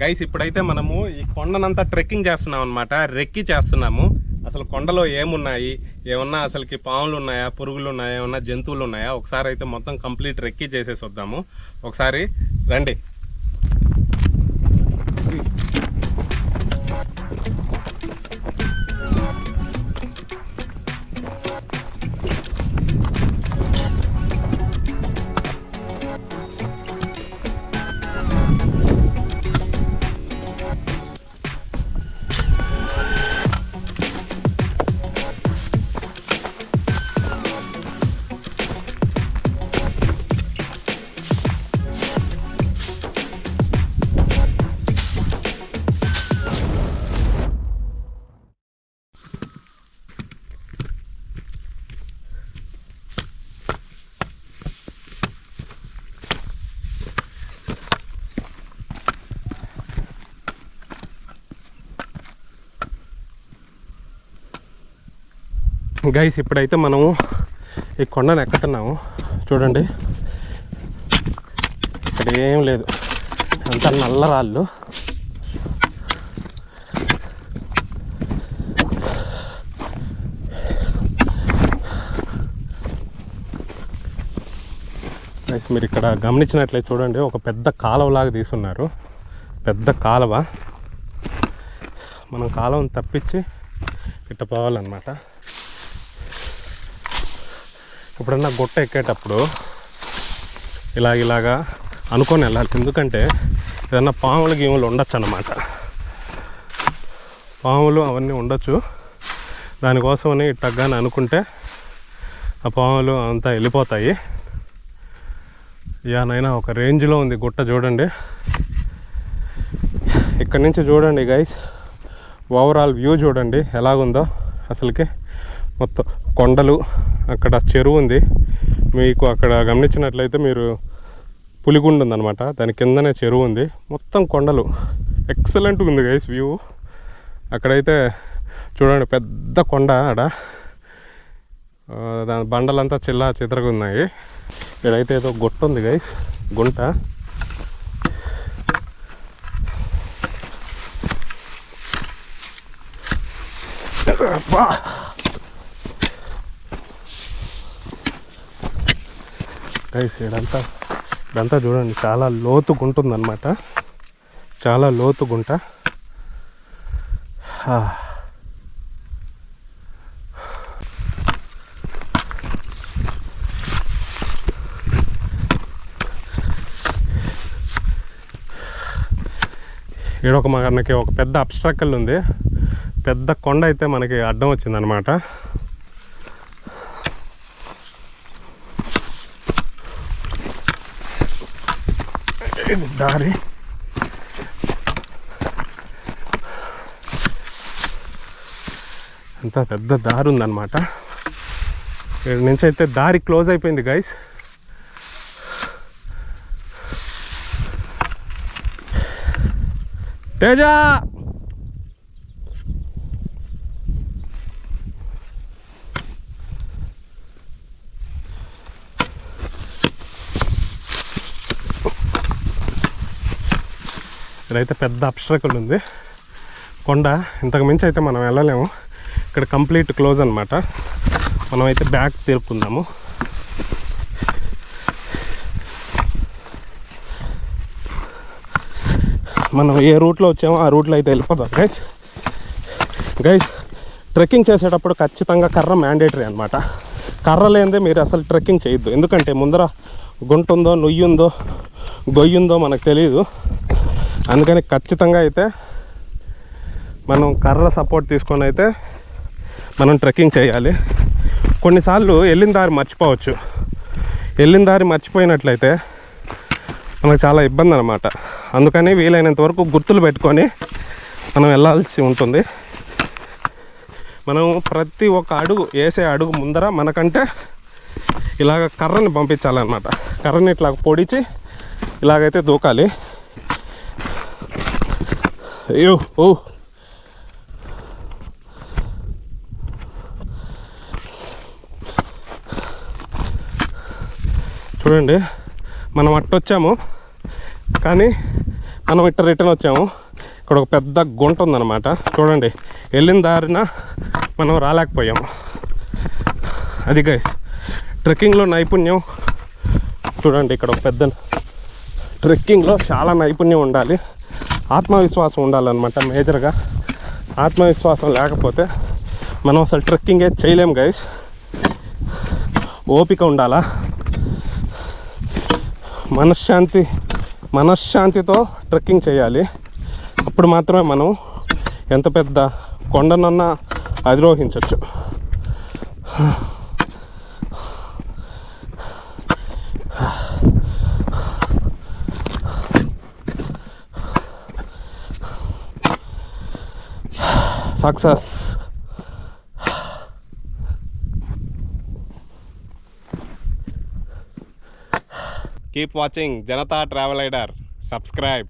Guys ఇప్పుడైతే మనము ఈ కొండనంతా ట్రెక్కింగ్ చేస్తున్నాం అనమాట రెక్కి చేస్తున్నాము. అసలు కొండలో ఏమున్నాయి? ఏమన్నా అసలుకి పాములు ఉన్నాయా పురుగులు ఉన్నాయా ఏమన్నా జంతువులు ఉన్నాయా ఒకసారి అయితే మొత్తం కంప్లీట్ రెక్కి చేసేసి వద్దాము. ఒకసారి రండి. గైస్ ఇప్పుడైతే మనము ఈ కొండను ఎక్కుతున్నాము. చూడండి. ఇక్కడ ఏం లేదు. అంత నల్ల రాళ్ళు. గైస్ మీరు ఇక్కడ గమనించినట్లయితే చూడండి ఒక పెద్ద కాలువలాగా తీసున్నారు. పెద్ద కాలువ. మనం కాలువను తప్పించి ఇట్ట పోవాలన్నమాట. ఎప్పుడన్నా గుట్ట ఎక్కేటప్పుడు ఇలా ఇలాగా అనుకొని వెళ్ళాలి. ఎందుకంటే ఏదన్నా పాములు గీములు ఉండొచ్చు అన్నమాట పాములు అవన్నీ ఉండొచ్చు. దానికోసమని ఇట్టగ్గాని అనుకుంటే ఆ పాములు అంతా వెళ్ళిపోతాయి. యానైనా ఒక రేంజ్లో ఉంది గుట్ట చూడండి. ఇక్కడ నుంచి చూడండి గైస్. ఓవరాల్ వ్యూ చూడండి ఎలాగుందో. అసలుకి మొత్తం కొండలు అక్కడ చెరువు ఉంది. మీకు అక్కడ గమనించినట్లయితే మీరు పులిగుండు ఉందన్నమాట. దాని కిందనే చెరువు ఉంది. మొత్తం కొండలు. ఎక్సలెంట్గా ఉంది గైస్ వ్యూ అక్కడైతే చూడండి పెద్ద కొండ ఆడ. దాని బండలంతా చిల్లా చిత్రగా ఉన్నాయి. ఇక్కడైతే ఏదో గుట్ట ఉంది గైస్ గుంట. అబ్బా! గైస్ ఇదంతా ఇదంతా చూడండి చాలా లోతు ఉంటుందన్నమాట చాలా లోతు గుంట హా. ఒక మనకి ఒక పెద్ద అబ్స్ట్రకల్ ఉంది. పెద్ద కొండ అయితే మనకి అడ్డం వచ్చిందనమాట దారి. అంత పెద్ద దారి ఉందన్నమాట. ఇక్కడ నుంచి అయితే దారి క్లోజ్ అయిపోయింది గైస్ తేజ! ఇదైతే పెద్ద అబ్స్ట్రకల్ ఉంది. కొండ ఇంతకు మించి అయితే మనం వెళ్ళలేము. ఇక్కడ కంప్లీట్ క్లోజ్ అనమాట మనమైతే బ్యాక్ తిరుపుకుందాము మనం ఏ రూట్లో వచ్చామో ఆ రూట్లో అయితే వెళ్ళిపోతాం గైస్ గైస్ ట్రెక్కింగ్ చేసేటప్పుడు ఖచ్చితంగా కర్ర మ్యాండేటరీ అనమాట కర్ర లేనిదే మీరు అసలు ట్రెక్కింగ్ చేయొద్దు. ఎందుకంటే ముందర గుంట ఉందో నుయ్యి ఉందో గొయ్యి ఉందో మనకు తెలియదు అందుకని ఖచ్చితంగా అయితే మనం కర్ర సపోర్ట్ తీసుకొని అయితే మనం ట్రెక్కింగ్ చేయాలి. కొన్నిసార్లు వెళ్ళిన దారి మర్చిపోవచ్చు. వెళ్ళిన దారి మర్చిపోయినట్లయితే మనకు చాలా ఇబ్బంది అనమాట అందుకని వీలైనంత వరకు గుర్తులు పెట్టుకొని మనం వెళ్ళాల్సి ఉంటుంది. మనం ప్రతి ఒక్క అడుగు వేసే అడుగు ముందర మనకంటే ఇలాగ కర్రని పంపించాలన్నమాట. కర్రని ఇట్లా పొడిచి ఇలాగైతే దూకాలి. అయ్యో ఓ చూడండి మనం అట్టొచ్చాము కానీ మనం ఇట్ట రిటర్న్ వచ్చాము. ఇక్కడ ఒక పెద్ద గుంట ఉందన్నమాట. చూడండి వెళ్ళిన దారిన మనం రాలేకపోయాము. అది గైస్ ట్రెక్కింగ్లో నైపుణ్యం. చూడండి ఇక్కడ ఒక పెద్ద ట్రెక్కింగ్లో చాలా నైపుణ్యం ఉండాలి. ఆత్మవిశ్వాసం ఉండాలన్నమాట మేజర్గా. ఆత్మవిశ్వాసం లేకపోతే మనం అసలు ట్రెక్కింగే చేయలేం గైస్ ఓపిక ఉండాలా? మనశ్శాంతి మనశ్శాంతితో ట్రెక్కింగ్ చేయాలి. అప్పుడు మాత్రమే మనం ఎంత పెద్ద కొండనన్నా అధిరోహించవచ్చు success keep watching Janata travel ఐడర్ subscribe